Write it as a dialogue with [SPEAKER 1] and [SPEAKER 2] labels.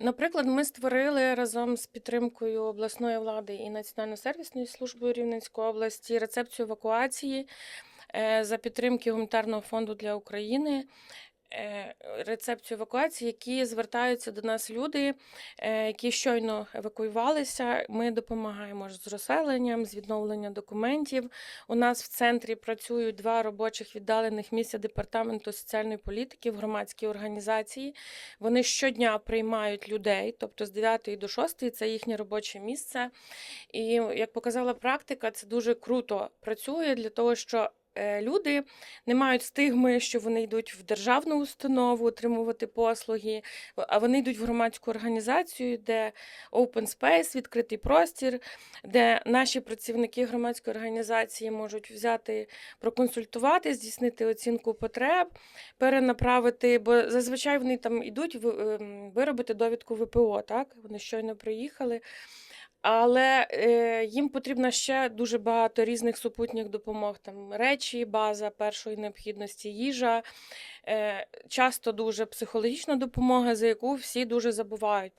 [SPEAKER 1] Наприклад, ми створили разом з підтримкою обласної влади і Національно-сервісної служби Рівненської області рецепцію евакуації е, за підтримки гуманітарного фонду для України. Рецепцію евакуації, які звертаються до нас люди, е, які щойно евакуювалися. Ми допомагаємо з розселенням, з відновленням документів. У нас в центрі працюють два робочих віддалених місця департаменту соціальної політики в громадській організації. Вони щодня приймають людей, тобто з 9 до 6 це їхнє робоче місце. І як показала практика, це дуже круто працює для того, що люди не мають стигми, що вони йдуть в державну установу отримувати послуги, а вони йдуть в громадську організацію, де open space, відкритий простір, де наші працівники громадської організації можуть взяти, проконсультувати, здійснити оцінку потреб, перенаправити, бо зазвичай вони там йдуть ем, виробити довідку ВПО, так? Вони щойно приїхали. Але е, їм потрібно ще дуже багато різних супутніх допомог, там речі, база першої необхідності, їжа, е, часто дуже психологічна допомога, за яку всі дуже забувають.